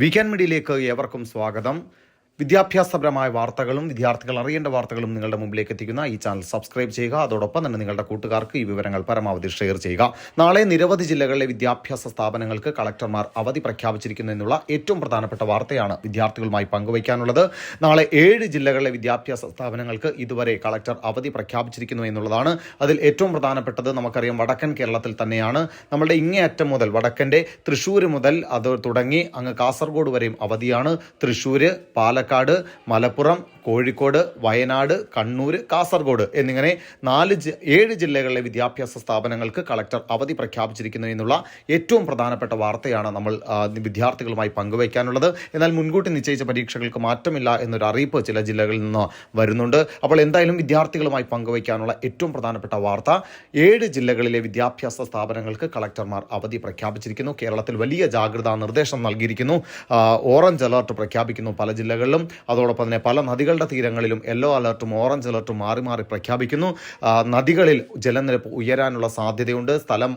Weekend മീഡിയയിലേക്ക് ഏവർക്കും സ്വാഗതം. വിദ്യാഭ്യാസപരമായ വാർത്തകളും വിദ്യാർത്ഥികൾ അറിയേണ്ട വാർത്തകളും നിങ്ങളുടെ മുമ്പിലേക്ക് എത്തിക്കുന്ന ഈ ചാനൽ സബ്സ്ക്രൈബ് ചെയ്യുക. അതോടൊപ്പം തന്നെ നിങ്ങളുടെ കൂട്ടുകാർക്ക് ഈ വിവരങ്ങൾ പരമാവധി ഷെയർ ചെയ്യുക. നാളെ നിരവധി ജില്ലകളിലെ വിദ്യാഭ്യാസ സ്ഥാപനങ്ങൾക്ക് കളക്ടർമാർ അവധി പ്രഖ്യാപിച്ചിരിക്കുന്നു എന്നുള്ള ഏറ്റവും പ്രധാനപ്പെട്ട വാർത്തയാണ് വിദ്യാർത്ഥികളുമായി പങ്കുവയ്ക്കാനുള്ളത്. നാളെ ഏഴ് ജില്ലകളിലെ വിദ്യാഭ്യാസ സ്ഥാപനങ്ങൾക്ക് ഇതുവരെ കളക്ടർ അവധി പ്രഖ്യാപിച്ചിരിക്കുന്നു എന്നുള്ളതാണ് അതിൽ ഏറ്റവും പ്രധാനപ്പെട്ടത്. നമുക്കറിയാം വടക്കൻ കേരളത്തിൽ തന്നെയാണ്. നമ്മുടെ ഇങ്ങേയറ്റം മുതൽ വടക്കന്റെ തൃശ്ശൂർ മുതൽ അത് തുടങ്ങി അങ്ങ് കാസർഗോഡ് വരെയും അവധിയാണ്. തൃശ്ശൂർ പാലക്കാട് മലപ്പുറം കോഴിക്കോട് വയനാട് കണ്ണൂർ കാസർഗോഡ് എന്നിങ്ങനെ നാല് ഏഴ് ജില്ലകളിലെ വിദ്യാഭ്യാസ സ്ഥാപനങ്ങൾക്ക് കളക്ടർ അവധി പ്രഖ്യാപിച്ചിരിക്കുന്നു എന്നുള്ള ഏറ്റവും പ്രധാനപ്പെട്ട വാർത്തയാണ് നമ്മൾ വിദ്യാർത്ഥികളുമായി പങ്കുവയ്ക്കാനുള്ളത്. എന്നാൽ മുൻകൂട്ടി നിശ്ചയിച്ച പരീക്ഷകൾക്ക് മാറ്റമില്ല എന്നൊരു അറിയിപ്പ് ചില ജില്ലകളിൽ നിന്ന് വരുന്നുണ്ട്. അപ്പോൾ എന്തായാലും വിദ്യാർത്ഥികളുമായി പങ്കുവയ്ക്കാനുള്ള ഏറ്റവും പ്രധാനപ്പെട്ട വാർത്ത ഏഴ് ജില്ലകളിലെ വിദ്യാഭ്യാസ സ്ഥാപനങ്ങൾക്ക് കളക്ടർമാർ അവധി പ്രഖ്യാപിച്ചിരിക്കുന്നു. കേരളത്തിൽ വലിയ ജാഗ്രതാ നിർദ്ദേശം നൽകിയിരിക്കുന്നു. ഓറഞ്ച് അലർട്ട് പ്രഖ്യാപിക്കുന്നു പല ജില്ലകളിലും. അതോടൊപ്പം തന്നെ പല നദികളുടെ തീരങ്ങളിലും യെല്ലോ അലർട്ടും ഓറഞ്ച് അലർട്ടും മാറി മാറി പ്രഖ്യാപിക്കുന്നു. നദികളിൽ ജലനിരപ്പ് ഉയരാനുള്ള സാധ്യതയുണ്ട്. സ്ഥലം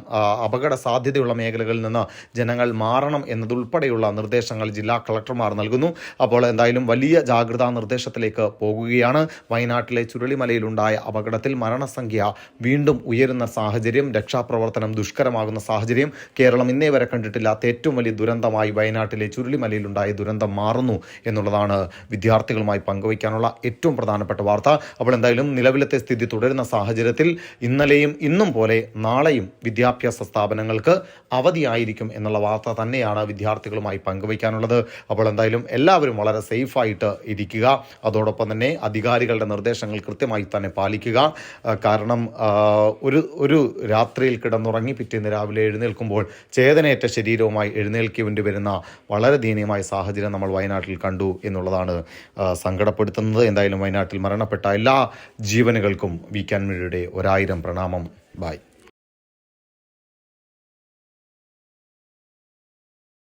അപകട സാധ്യതയുള്ള മേഖലകളിൽ നിന്ന് ജനങ്ങൾ മാറണം എന്നതുൾപ്പെടെയുള്ള നിർദ്ദേശങ്ങൾ ജില്ലാ കളക്ടർമാർ നൽകുന്നു. അപ്പോൾ എന്തായാലും വലിയ ജാഗ്രതാ നിർദ്ദേശത്തിലേക്ക് പോകുകയാണ്. വയനാട്ടിലെ ചുരുളിമലയിലുണ്ടായ അപകടത്തിൽ മരണസംഖ്യ വീണ്ടും ഉയരുന്ന സാഹചര്യം രക്ഷാപ്രവർത്തനം ദുഷ്കരമാകുന്ന സാഹചര്യം. കേരളം ഇന്നേ വരെ കണ്ടിട്ടില്ലാത്ത ഏറ്റവും വലിയ ദുരന്തമായി വയനാട്ടിലെ ചുരുളിമലയിലുണ്ടായ ദുരന്തം മാറുന്നു എന്നുള്ളതാണ് വിദ്യാർത്ഥികളുമായി പങ്കുവയ്ക്കാനുള്ള ഏറ്റവും പ്രധാനപ്പെട്ട വാർത്ത. അപ്പോൾ എന്തായാലും നിലവിലത്തെ സ്ഥിതി തുടരുന്ന സാഹചര്യത്തിൽ ഇന്നലെയും ഇന്നും പോലെ നാളെയും വിദ്യാഭ്യാസ സ്ഥാപനങ്ങൾക്ക് അവധിയായിരിക്കും എന്നുള്ള വാർത്ത തന്നെയാണ് വിദ്യാർത്ഥികളുമായി പങ്കുവയ്ക്കാനുള്ളത്. അപ്പോൾ എന്തായാലും എല്ലാവരും വളരെ സേഫായിട്ട് ഇരിക്കുക. അതോടൊപ്പം തന്നെ അധികാരികളുടെ നിർദ്ദേശങ്ങൾ കൃത്യമായി തന്നെ പാലിക്കുക. കാരണം ഒരു ഒരു രാത്രിയിൽ കിടന്നുറങ്ങി പിറ്റേന്ന് രാവിലെ എഴുന്നേൽക്കുമ്പോൾ ചേതനയേറ്റ ശരീരവുമായി എഴുന്നേൽക്കേണ്ടി വരുന്ന വളരെ ദയനീയമായ സാഹചര്യം നമ്മൾ വയനാട്ടിൽ കണ്ടു എന്നുള്ളതാണ്. ആ, സങ്കടപ്പെടുത്തുന്നത്. എന്തായാലും വയനാട്ടിൽ മരണപ്പെട്ട എല്ലാ ജീവനുകൾക്കും വി ക്യാൻ മീഡിയയുടെ ഒരായിരം പ്രണാമം. ബായ്